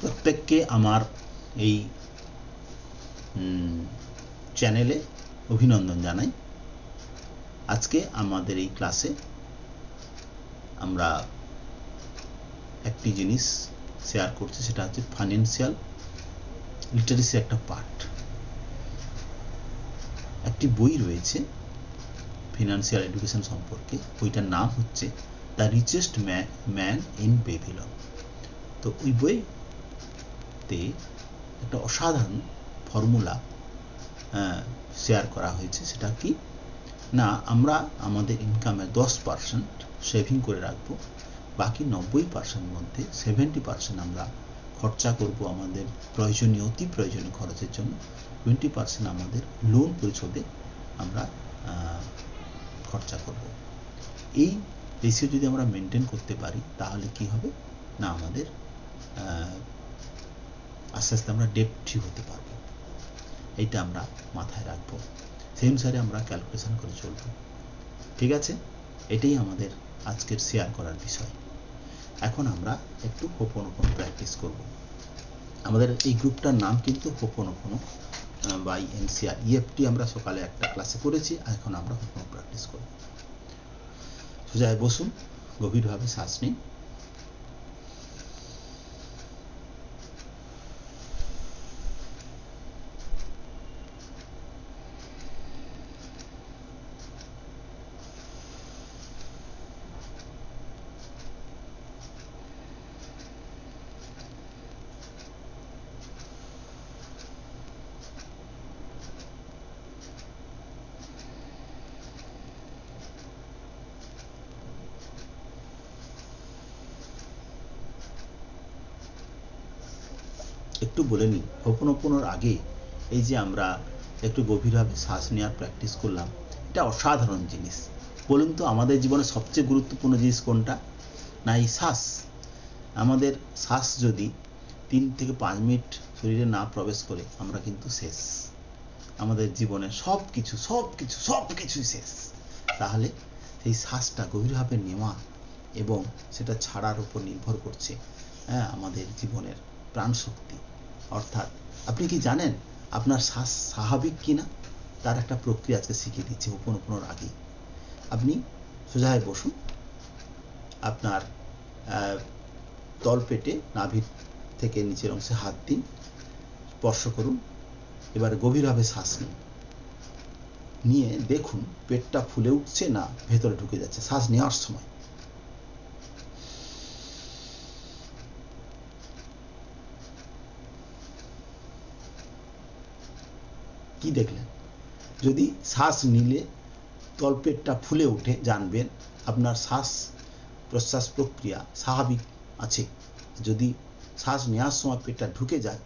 প্রত্যেককে আমার এই চ্যানেলে অভিনন্দন জানাই। আজকে আমাদের এই ক্লাসে আমরা একটি জিনিস শেয়ার করছি, সেটা হচ্ছে ফাইন্যান্সিয়াল লিটারেসি একটা পার্ট একটি বই রয়েছে ফিনান্সিয়াল এডুকেশন সম্পর্কে, বইটার নাম হচ্ছে the richest man in Babylon তো ওই বইতে একটা অসাধারণ ফর্মুলা শেয়ার করা হয়েছে। সেটা কি? না, আমরা আমাদের ইনকামের দশ পার্সেন্ট সেভিং করে রাখব, বাকি নব্বই পার্সেন্ট মধ্যে সেভেন্টি পার্সেন্ট আমরা খরচা করব আমাদের প্রয়োজনীয়, অতি প্রয়োজনীয় খরচের জন্য। টোয়েন্টি পার্সেন্ট আমাদের লোন পরিশোধে আমরা খরচা করব। এই রেশিও যদি আমরা মেনটেন করতে পারি, তাহলে কি হবে? না, আমাদের আস্তে আস্তে আমরা ডেপ ফ্রি হতে পারব। এইটা আমরা মাথায় রাখব। সেই অনুসারে আমরা ক্যালকুলেশন করে চলব। ঠিক আছে? এটাই আমাদের আজকের শেয়ার করার বিষয়। এখন আমরা একটু হোপনোপনো প্র্যাকটিস করব। আমাদের এই গ্রুপটার নাম কিন্তু হোপনোপনো বাই এনসিআর ইএফটি আমরা সকালে একটা ক্লাসে করেছি এখন আমরা হোপনো প্র্যাকটিস করব। সোজায় বসুন, গভীরভাবে শ্বাস নিন। একটু বলে নিই হোপনোপনোর আগে এই যে আমরা একটু গভীরভাবে শ্বাস নেওয়ার প্র্যাকটিস করলাম, এটা অসাধারণ জিনিস। বলুন তো আমাদের জীবনে সবচেয়ে গুরুত্বপূর্ণ জিনিস কোনটা? না, এই শ্বাস। আমাদের শ্বাস যদি তিন থেকে পাঁচ মিনিট শরীরে না প্রবেশ করে, আমরা কিন্তু শেষ। আমাদের জীবনে সব কিছু সব কিছু সব কিছুই শেষ। তাহলে সেই শ্বাসটা গভীরভাবে নেওয়া এবং সেটা ছাড়ার উপর নির্ভর করছে হ্যাঁ আমাদের জীবনের। প্রাণ শক্তি অর্থাৎ, আপনি কি জানেন আপনার শ্বাস স্বাভাবিক কিনা? তার একটা প্রক্রিয়া আজকে শিখিয়ে দিচ্ছে উপন উপনোর আগে আপনি সোজায় বসুন। আপনার তল পেটে নাভির থেকে নিচের অংশে হাত দিন। স্পর্শ করুন। এবার গভীরভাবে শ্বাস নিন। নিয়ে দেখুন পেটটা ফুলে উঠছে না ভেতরে ঢুকে যাচ্ছে। শ্বাস নেওয়ার সময়। কি দেখলেন? যদি শ্বাস নিলে তলপেটটা ফুলে উঠে জানবেন আপনার শ্বাস প্রশ্বাস প্রক্রিয়া স্বাভাবিক আছে। যদি শ্বাস নেওয়ার সময় পেটটা ঢুকে যায়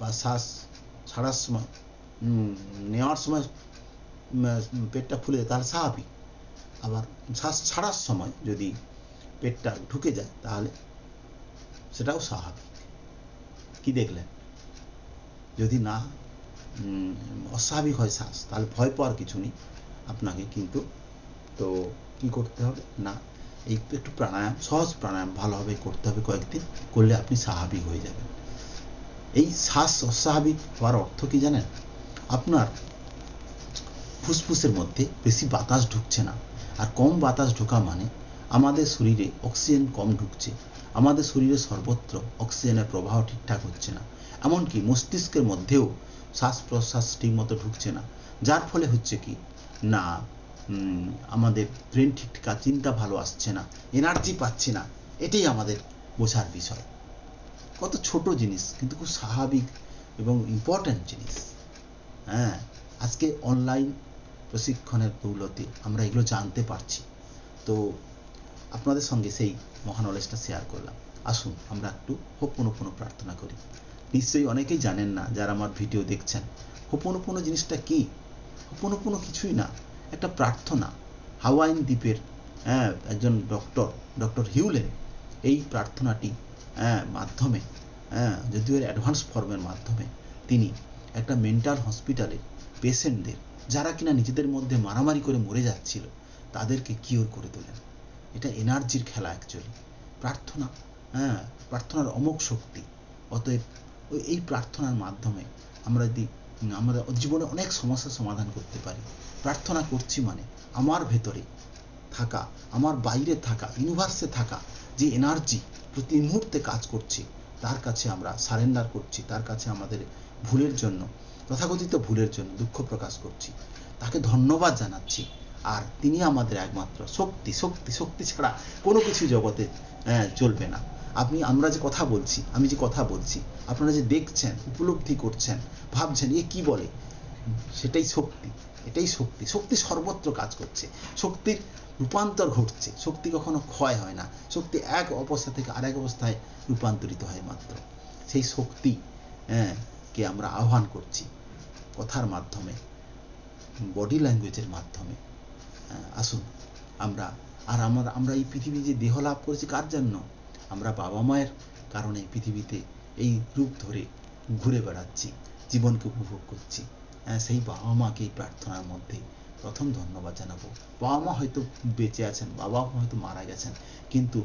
বা শ্বাস ছাড়ার সময় নেওয়ার সময় পেটটা ফুলে যায়, তাহলে স্বাভাবিক। আবার শ্বাস ছাড়ার সময় যদি পেটটা ঢুকে যায়, তাহলে সেটাও স্বাভাবিক। কি দেখলেন? যদি না অস্বাভাবিক হয় শ্বাস। তাহলে ভয় পাওয়ার কিছু নেই আপনাকে, কিন্তু তো কি করতে হবে? না, এই একটু প্রাণায়াম, সহজ প্রাণায়াম ভালোভাবে করতে হবে কয়েকদিন, করলে আপনি স্বাভাবিক হয়ে যাবেন। এই শ্বাস অস্বাভাবিক হওয়ার অর্থ কি জানেন? আপনার ফুসফুসের মধ্যে বেশি বাতাস ঢুকছে না। আর কম বাতাস ঢোকা মানে আমাদের শরীরে অক্সিজেন কম ঢুকছে। আমাদের শরীরে সর্বত্র অক্সিজেনের প্রবাহ ঠিকঠাক হচ্ছে না। এমনকি মস্তিষ্কের মধ্যেও শ্বাস প্রশ্বাস ঠিক মতো ঢুকছে না। যার ফলে হচ্ছে কি? না আমাদের ব্রেন ঠিকঠাক, চিন্তা ভালো আসছে না এনার্জি পাচ্ছি না। এটাই আমাদের বোঝার বিষয়। কত ছোট জিনিস, কিন্তু খুব স্বাভাবিক এবং ইম্পর্ট্যান্ট জিনিস। হ্যাঁ আজকে অনলাইন প্রশিক্ষণের দৌলতে আমরা এগুলো জানতে পারছি। তো আপনাদের সঙ্গে সেই মহানলেজটা শেয়ার করলাম। আসুন, আমরা একটু হোপনোপনো প্রার্থনা করি। নিশ্চয়ই অনেকেই জানেন না যারা আমার ভিডিও দেখছেন। হোপনোপনো জিনিসটা কি? হোপনোপনো কিছুই না। একটা প্রার্থনা। হাওয়াইন দ্বীপের হ্যাঁ একজন ডক্টর ডক্টর হিউলেন এই প্রার্থনাটি হ্যাঁ মাধ্যমে হ্যাঁ যদিও অ্যাডভান্স ফর্মের মাধ্যমে তিনি একটা মেন্টাল হসপিটালে পেশেন্টদের, যারা কিনা নিজেদের মধ্যে মারামারি করে মরে যাচ্ছিল, তাদেরকে কিওর করে তোলেন। এটা এনার্জির খেলা অ্যাকচুয়ালি প্রার্থনা হ্যাঁ প্রার্থনার অমোক শক্তি। অতএব এই প্রার্থনার মাধ্যমে আমরা যদি আমরা জীবনে অনেক সমস্যার সমাধান করতে পারি। প্রার্থনা করছি মানে আমার ভেতরে থাকা, আমার বাইরে থাকা ইউনিভার্সে থাকা যে এনার্জি প্রতি মুহূর্তে কাজ করছে, তার কাছে আমরা সারেন্ডার করছি, তার কাছে আমাদের ভুলের জন্য, তথাকথিত ভুলের জন্য দুঃখ প্রকাশ করছি। তাকে ধন্যবাদ জানাচ্ছি। আর তিনি আমাদের একমাত্র শক্তি শক্তি শক্তি ছাড়া কোনো কিছু জগতে চলবে না। আপনি আমরা যে কথা বলছি আমি যে কথা বলছি আপনারা যে দেখছেন উপলব্ধি করছেন ভাবছেন এ কি বলে? সেটাই শক্তি এটাই শক্তি। শক্তি সর্বত্র কাজ করছে। শক্তির রূপান্তর ঘটছে। শক্তি কখনো ক্ষয় হয় না। শক্তি এক অবস্থা থেকে আরেক অবস্থায় রূপান্তরিত হয় মাত্র। সেই শক্তি হ্যাঁ, কে আমরা আহ্বান করছি কথার মাধ্যমে বডি ল্যাঙ্গুয়েজের মাধ্যমে। আহ, আসুন আমরা আর আমরা আমরা এই পৃথিবী যে দেহ লাভ করেছি কার জন্য? আমরা বাবা মায়ের কারণে পৃথিবীতে এই রূপ ধরে ঘুরে বেড়াচ্ছি জীবনকে উপভোগ করছি। হ্যাঁ, সেই বাবা মাকে এই প্রার্থনার মধ্যে প্রথম ধন্যবাদ জানাব। বাবা মা হয়তো বেঁচে আছেন বাবা মা হয়তো মারা গেছেন কিন্তু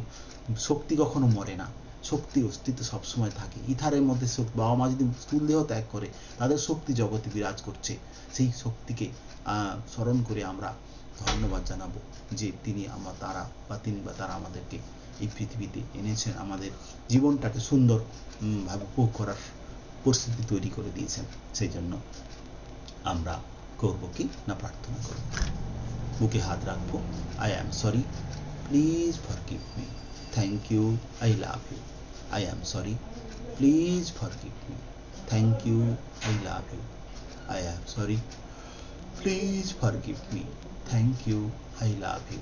শক্তি কখনো মরে না। শক্তির অস্তিত্ব সবসময় থাকে। ইথারের মধ্যে বাবা মা যদি স্থূল দেহ ত্যাগ করে তাদের শক্তি জগতে বিরাজ করছে। সেই শক্তিকে স্মরণ করে আমরা ধন্যবাদ জানাব যে তিনি আমার তারা বা তিনি বা তারা আমাদেরকে এই পৃথিবীতে এনেছেন, আমাদের জীবনটাকে সুন্দর ভাবে উপভোগ করার পরিস্থিতি তৈরি করে দিয়েছেন। সেই জন্য আমরা করব কি না প্রার্থনা করব? বুকে হাত রাখব। I am sorry please forgive me thank you I love you I am sorry please forgive me thank you I love you I am sorry please forgive me thank you I love you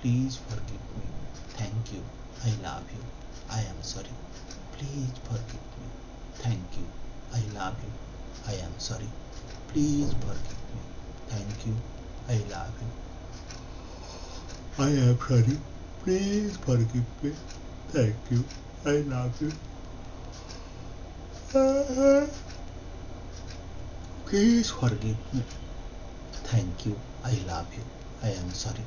Please forgive me. Thank you. I love you. I am sorry. Please forgive me. Thank you. I love you. I am sorry. Please forgive me. Thank you. I love you. I am sorry. Please forgive me. Thank you. I love you. Please forgive me. Thank you. I love you. I am sorry.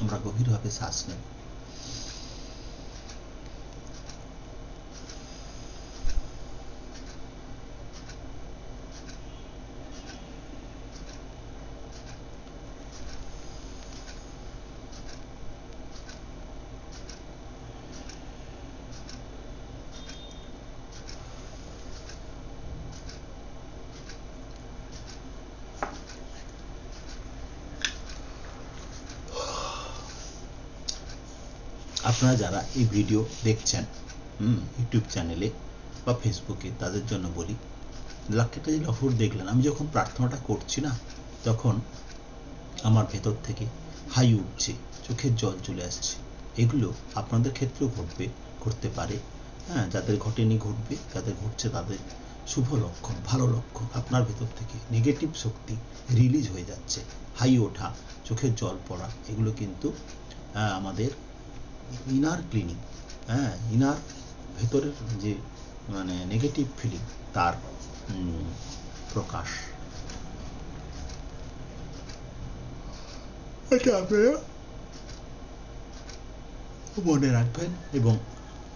আমরা গভীরভাবে শ্বাস নেব। আপনারা যারা এই video দেখছেন, হুম, YouTube চ্যানেলে বা ফেসবুকে তাদের জন্য বলি লাখটা যে লহর দেখলেন, আমি যখন প্রার্থনাটা করছি না, তখন আমার ভেতর থেকে হাই উঠছে, চোখের জল চলে আসছে। এগুলো আপনাদের ক্ষেত্রেও ঘটবে, ঘটতে পারে। হ্যাঁ যাদের ঘটেনি ঘটবে, যাদের ঘটছে তাদের শুভ লক্ষণ, ভালো লক্ষণ, আপনার ভেতর থেকে নেগেটিভ শক্তি রিলিজ হয়ে যাচ্ছে। হাই ওঠা, চোখের জল পড়া, এগুলো কিন্তু আমাদের ইনার ক্লিনিং হ্যাঁ ইনার ভেতরের যে মানে নেগেটিভ ফিলিং তার প্রকাশ। এটা আপনারা মনে রাখবেন এবং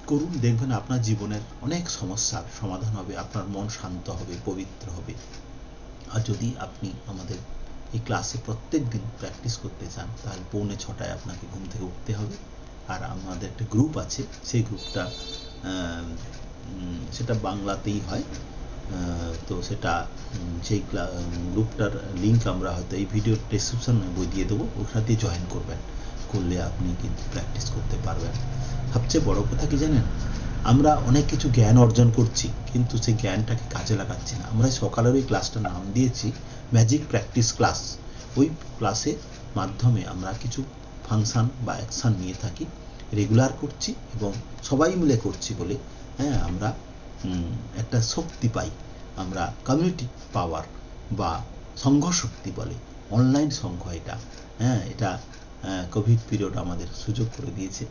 করুন, দেখবেন আপনার জীবনের অনেক সমস্যার সমাধান হবে, আপনার মন শান্ত হবে, পবিত্র হবে। আর যদি আপনি আমাদের এই ক্লাসে প্রত্যেক দিন প্র্যাকটিস করতে চান, তাহলে পৌনে ছটায় আপনাকে ঘুম থেকে উঠতে হবে। আর আমাদের একটা গ্রুপ আছে, সেই গ্রুপটা সেটা বাংলাতেই হয়। তো সেটা সেই গ্রুপটার লিংক আমরা হয়তো এই ভিডিও ডেসক্রিপশন বই দিয়ে দেবো। ওখানে জয়েন করবেন। করলে আপনি কিন্তু প্র্যাকটিস করতে পারবেন। সবচেয়ে বড় কথা কি জানেন? আমরা অনেক কিছু জ্ঞান অর্জন করছি, কিন্তু সেই জ্ঞানটাকে কাজে লাগাচ্ছি না। আমরা সকালের ওই ক্লাসটার নাম দিয়েছি ম্যাজিক প্র্যাকটিস ক্লাস ওই ক্লাসের মাধ্যমে আমরা কিছু ফাংশন বা অ্যাকশন নিয়ে থাকি রেগুলার করছি এবং সবাই মিলে করছি বলে হ্যাঁ আমরা একটা শক্তি পাই। আমরা কমিউনিটি পাওয়ার বা সংঘ শক্তি বলে অনলাইন সংঘ এটা। হ্যাঁ এটা কোভিড পিরিয়ড আমাদের সুযোগ করে দিয়েছে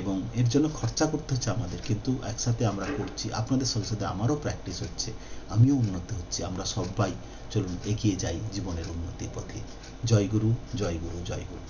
এবং এর জন্য খরচা করতে হচ্ছে আমাদের। কিন্তু একসাথে আমরা করছি, আপনাদের সাথে সাথে আমারও প্র্যাকটিস হচ্ছে, আমিও উন্নতি হচ্ছে, আমরা সবাই চলুন এগিয়ে যাই জীবনের উন্নতির পথে। জয় গুরু জয় গুরু জয় গুরু।